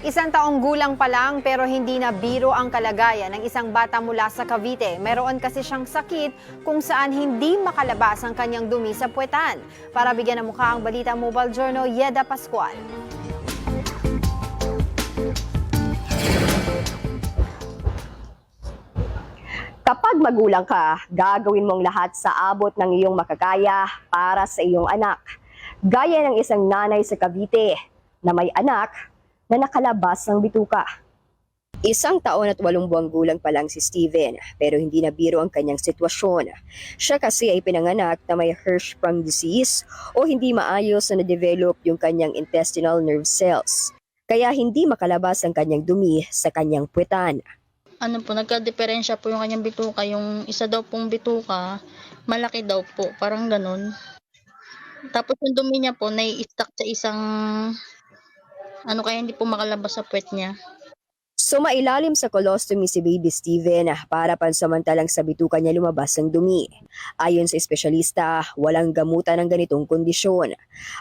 Isang taong gulang pa lang pero hindi na biro ang kalagayan ng isang bata mula sa Cavite. Meron kasi siyang sakit kung saan hindi makalabas ang kanyang dumi sa puwetan. Para bigyan ng mukha ang balita Mobile Journal, Yeda Pascual. Kapag magulang ka, gagawin mong lahat sa abot ng iyong makakaya para sa iyong anak. Gaya ng isang nanay sa Cavite na may anak na nakalabas ng bituka. Isang taon at walong buwang gulang pa lang si Steven, pero hindi na biro ang kanyang sitwasyon. Siya kasi ay pinanganak na may Hirschsprung disease o hindi maayos na na-develop yung kanyang intestinal nerve cells. Kaya hindi makalabas ang kanyang dumi sa kanyang puwetan. ano po, nagka-diferensya po yung kanyang bituka. Yung isa daw pong bituka, malaki daw po, parang ganun. Tapos yung dumi niya po, nai-stuck sa isang, ano kaya hindi po makalabas sa puwet niya. Sumailalim sa colostomy si baby Steven para pansamantalang sa bituka niya lumabas ang dumi. Ayon sa espesyalista, walang gamutan ng ganitong kondisyon.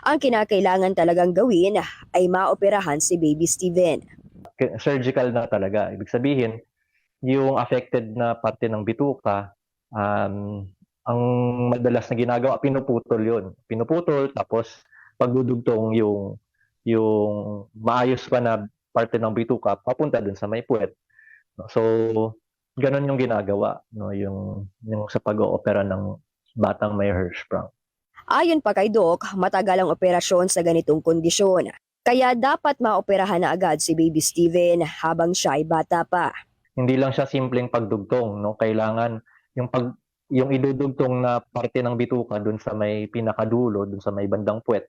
Ang kinakailangan talagang gawin ay maoperahan si baby Steven. Surgical na talaga. Ibig sabihin, yung affected na parte ng bituka, um, ang madalas na ginagawa, pinuputol yun. Pinuputol, tapos pagdudugtong yung, yung maayos pa na parte ng bituka, papunta dun sa may puwet. So, ganun yung ginagawa, no? yung, yung sa pag-oopera ng batang may Hirschsprung. Ayon pa kay Doc, matagal ang operasyon sa ganitong kondisyon. Kaya dapat maoperahan na agad si baby Steven habang siya ay bata pa. hindi lang siya simpleng pagdugtong, no? Kailangan yung pag yung idudugtong na parte ng bituka dun sa may pinakadulo, dun sa may bandang puwet.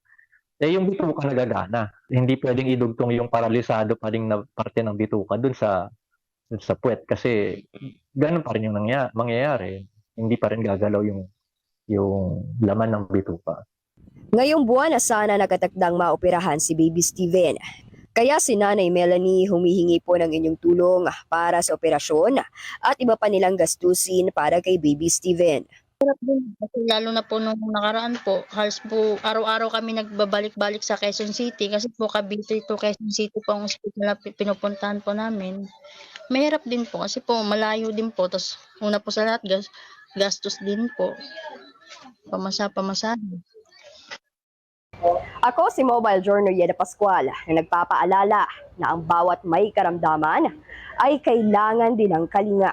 Eh yung bituka nagagana. Hindi pwedeng idugtong yung paralisado pa rin na parte ng bituka dun sa dun sa puwet kasi ganun pa rin yung nangya, mangyayari. Hindi pa rin gagalaw yung yung laman ng bituka. Ngayong buwan na sana nakatakdang maoperahan si baby Steven. Kaya si Nanay Melanie humihingi po ng inyong tulong para sa operasyon at iba pa nilang gastusin para kay baby Steven. Kasi lalo na po nung nakaraan po, halos po araw-araw kami nagbabalik-balik sa Quezon City kasi po Cavite to Quezon City po ang hospital na pi- pinupuntahan po namin. Mahirap din po kasi po malayo din po. Tapos una po sa lahat, gas, gastos din po. Pamasa-pamasa. Ako si Mobile Journal Yeda Pascual na nagpapaalala na ang bawat may karamdaman ay kailangan din ng kalinga.